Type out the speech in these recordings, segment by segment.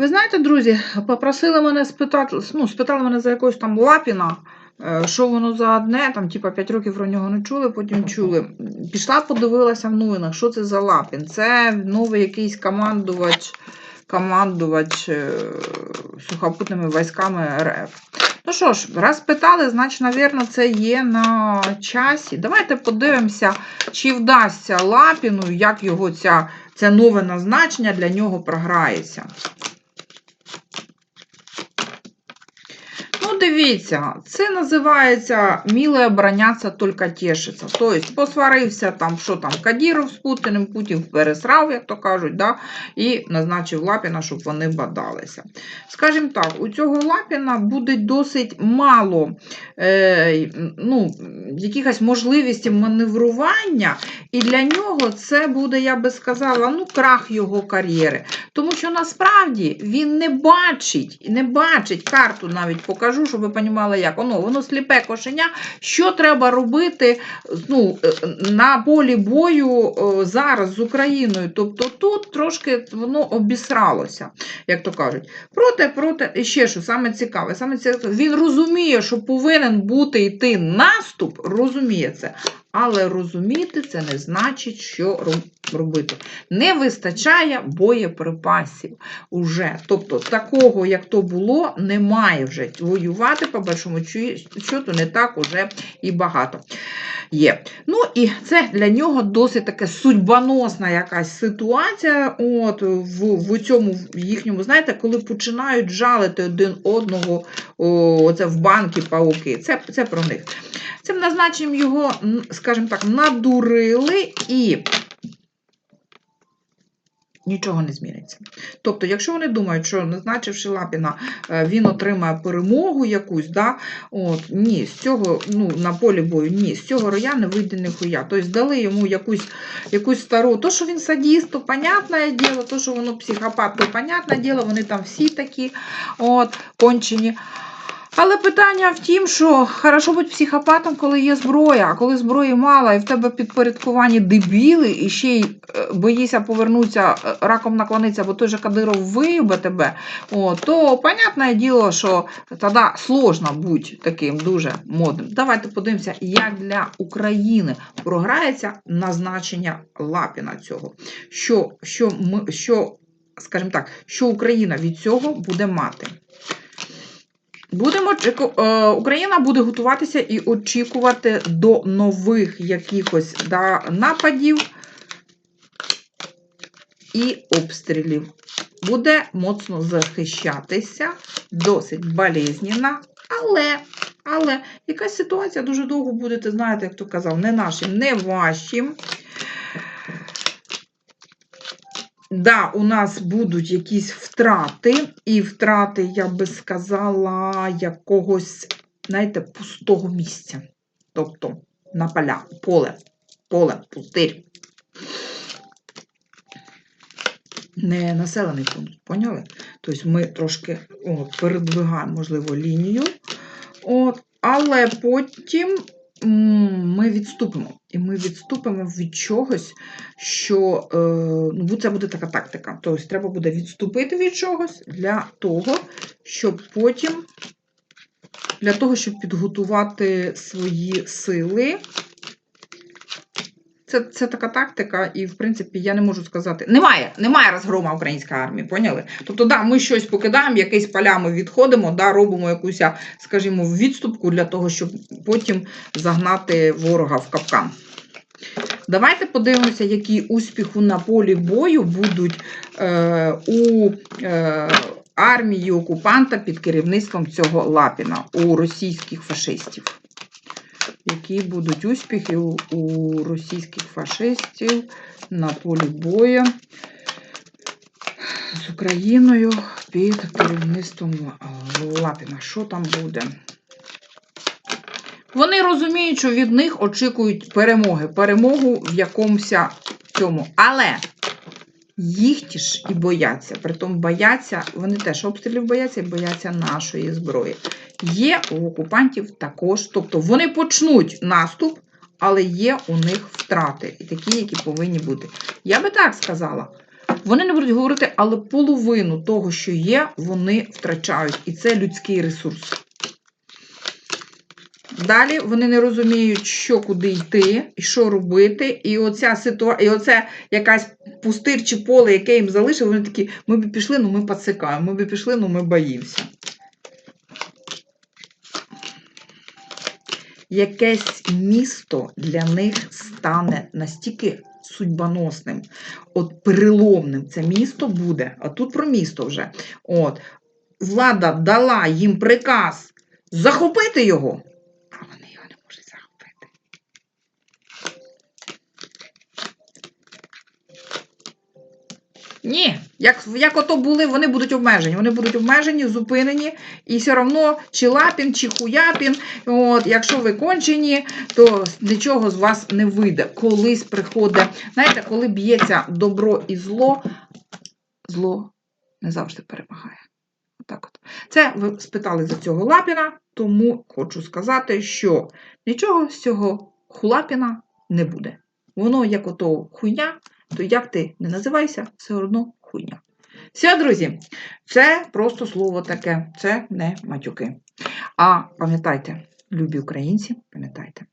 Ви знаєте, друзі, попросили мене спитати, ну, спитали мене за якогось там Лапіна, е, що воно за одне, там, типа, 5 років про нього не чули, потім чули. Пішла, подивилася в новинах, що це за Лапін. Це новий якийсь командувач, командувач е, сухопутними військами РФ. Ну що ж, раз питали, значить, навірно, це є на часі. Давайте подивимося, чи вдасться Лапіну, як його ця, це нове назначення для нього програється. Дивіться, це називається міле обороняться, тільки тішиться». Тобто, посварився там, що там, Кадіров з Путіним, Путін пересрав, як то кажуть, да? і назначив Лапіна, щоб вони бадалися. Скажімо так, у цього Лапіна буде досить мало е, ну, якихось можливостей маневрування, і для нього це буде, я би сказала, ну, крах його кар'єри. Тому що насправді він не бачить, не бачить карту навіть покажу, щоб ви розуміли, як. Воно, воно сліпе кошеня, що треба робити ну, е, на полі бою е, зараз з Україною. Тобто тут трошки воно обісралося, як то кажуть. Проте, проте, і ще що саме цікаве, саме цікаве, він розуміє, що повинен бути йти наступ, розуміє це. Але розуміти це не значить, що робити. Не вистачає боєприпасів уже. Тобто такого, як то було, немає вже. Воювати, по большому чу- счету, не так уже і багато є. Ну і це для нього досить таке судьбоносна якась ситуація. От в, в цьому їхньому, знаєте, коли починають жалити один одного, о, це в банки пауки. Це, це про них. Цим назначенням його, скажімо так, надурили і нічого не зміниться. Тобто, якщо вони думають, що назначивши Лапіна, е, він отримає перемогу якусь, да, от, ні, з цього, ну, на полі бою, ні, з цього роя не вийде ніхуя. Тобто дали йому якусь, якусь стару, то, що він садіст, то понятне діло, то, що воно психопат, то понятне діло, вони там всі такі от, кончені. Але питання в тім, що хорошо бути психопатом, коли є зброя, а коли зброї мало, і в тебе підпорядковані дебіли, і ще й е, боїшся повернутися, е, раком наклонитися, бо той же Кадиров виїбе тебе, о, то понятне діло, що тоді сложно бути таким дуже модним. Давайте подивимося, як для України програється назначення Лапіна цього. Що, що, ми, що, скажімо так, що Україна від цього буде мати. Будемо е, Україна буде готуватися і очікувати до нових якихось да, нападів і обстрілів. Буде моцно захищатися, досить болезненна, але, але якась ситуація дуже довго будете, знаєте, як то казав, не нашим, не вашим. Да, у нас будуть якісь втрати, і втрати, я би сказала, якогось, знаєте, пустого місця. Тобто на поля, поле, поле, пустир. Не населений пункт, поняли? Тобто ми трошки от, передвигаємо, можливо, лінію. От, але потім відступимо. І ми відступимо від чогось, що е, ну, це буде така тактика. Тобто треба буде відступити від чогось для того, щоб потім для того, щоб підготувати свої сили. Це, це така тактика, і, в принципі, я не можу сказати. Немає, немає розгрома української армії, поняли? Тобто, да, ми щось покидаємо, якісь поля ми відходимо, да, робимо якусь, скажімо, відступку для того, щоб потім загнати ворога в капкан. Давайте подивимося, які успіхи на полі бою будуть е, у е, армії окупанта під керівництвом цього Лапіна, у російських фашистів. Які будуть успіхи у, російських фашистів на полі бою з Україною під керівництвом Лапіна. Що там буде? Вони розуміють, що від них очікують перемоги. Перемогу в якомусь цьому. Але їх ті ж і бояться. Притом бояться, вони теж обстрілів бояться і бояться нашої зброї. Є у окупантів також, тобто вони почнуть наступ, але є у них втрати, і такі, які повинні бути. Я би так сказала. Вони не будуть говорити, але половину того, що є, вони втрачають. І це людський ресурс. Далі вони не розуміють, що куди йти і що робити. І оця ситуація, і оце якась пустир чи поле, яке їм залишив, вони такі, ми б пішли, ну ми підсикаємо, ми б пішли, ну ми боїмося. Якесь місто для них стане настільки судьбоносним, от переломним. Це місто буде, а тут про місто вже. От, влада дала їм приказ захопити його, а вони його не можуть захопити. Ні, як, як ото були, вони будуть обмежені. Вони будуть обмежені, зупинені, і все одно чи лапін, чи хуяпін. От, якщо ви кончені, то нічого з вас не вийде. Колись приходить, знаєте, коли б'ється добро і зло, зло не завжди перемагає. Отак от. Це ви спитали за цього лапіна, тому хочу сказати, що нічого з цього хулапіна не буде. Воно як ото хуйня, то як ти не називайся, все одно хуйня. Все, друзі, це просто слово таке, це не матюки. А пам'ятайте, любі українці, пам'ятайте,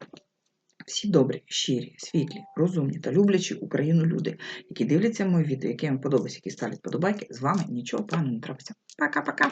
всі добрі, щирі, світлі, розумні та люблячі Україну люди, які дивляться мої відео, які вам подобаються, які ставлять подобайки, з вами нічого поганого не трапиться. Пока-пока!